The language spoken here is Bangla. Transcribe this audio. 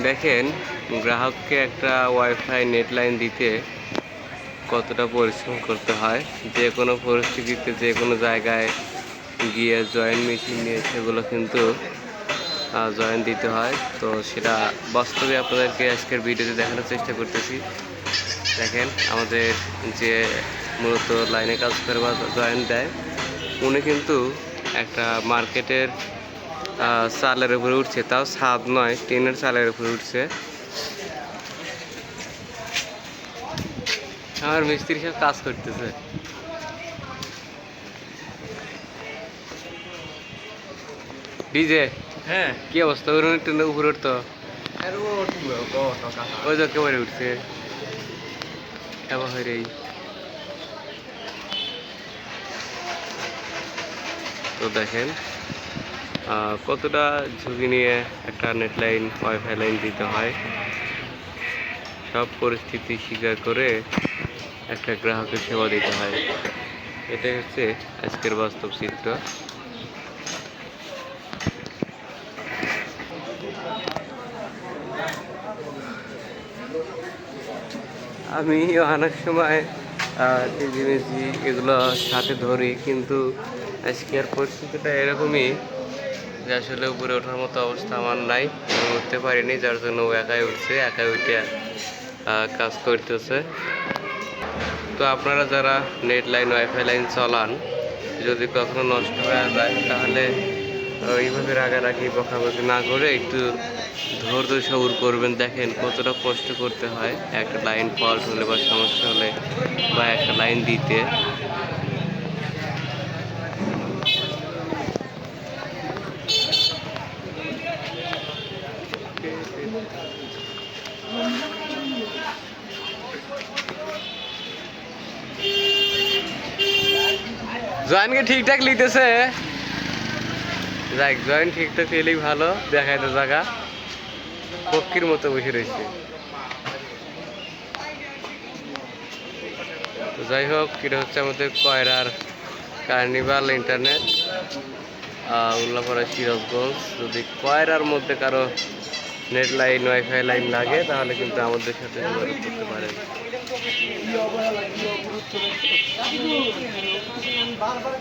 দেখেন গ্রাহককে একটা ওয়াইফাই নেট লাইন দিতে কতটা পরিশ্রম করতে হয়। যে কোনো পরিস্থিতিতে, যে কোনো জায়গায় গিয়ে জয়েন্ট মেশিন নিয়ে সেগুলো কিন্তু জয়েন দিতে হয়। তো সেটা বাস্তবে আপনাদেরকে আজকের ভিডিওতে দেখানোর চেষ্টা করতেছি। দেখেন আমাদের যে মূলত লাইনে কাজ করে বা জয়েন দেয়, উনি কিন্তু একটা মার্কেটের চালের উপরে উঠছে। তাও ছাদ নয় টিনের চালের উপরে উঠছে। আমার মিস্ত্রি সব কাজ করতেছে। ডিজে হ্যাঁ। কি অবস্থা? ওর একটু উপরে উঠতো? আর ও তুলো গো তো কেবারে উঠছে। এবার হয় তো দেখেন কতটা ঝুঁকি নিয়ে একটা নেট লাইন ওয়াইফাই লাইন দিতে হয়? সব পরিস্থিতি স্বীকার করে একটা গ্রাহকের সেবা দিতে হয়। এটাই হচ্ছে আজকের বাস্তব চিত্র। আমি অনেক সময় টিভিমেজি এগুলো সাথে ধরি, কিন্তু আজকের পরিস্থিতিটা এরকমই যে আসলে উপরে ওঠার মতো অবস্থা আমার নাই। আমি উঠতে পারিনি, যার জন্য ও একাই উঠছে, একাই উঠে কাজ করতেছে। তো আপনারা যারা নেট লাইন ওয়াইফাই লাইন চলান, যদি কখনো নষ্ট হয়ে যায়, তাহলে এইভাবে রাগারাগি, বকাবকি না করে একটু ধৈর্য সবুর করবেন। দেখেন কতটা কষ্ট করতে হয়, একটা লাইন ফল্ট হলে বা সমস্যা হলে বা একটা লাইন দিতে। জয়েনকে ঠিকঠাক লিতেছে যাক, জয়েন ঠিকঠাক এলেই ভালো দেখায় তো জায়গা। পক্ষীর মতো বসে রয়েছে। তো যাই হোক, এটা হচ্ছে আমাদের কয়রার কার্নিভাল ইন্টারনেট। উল্লাপাড়া সিরাজগঞ্জ। যদি কয়রার মধ্যে কারও নেট লাইন, ওয়াইফাই লাইন লাগে, তাহলে কিন্তু আমাদের সাথে যোগাযোগ করতে পারেন। বারবার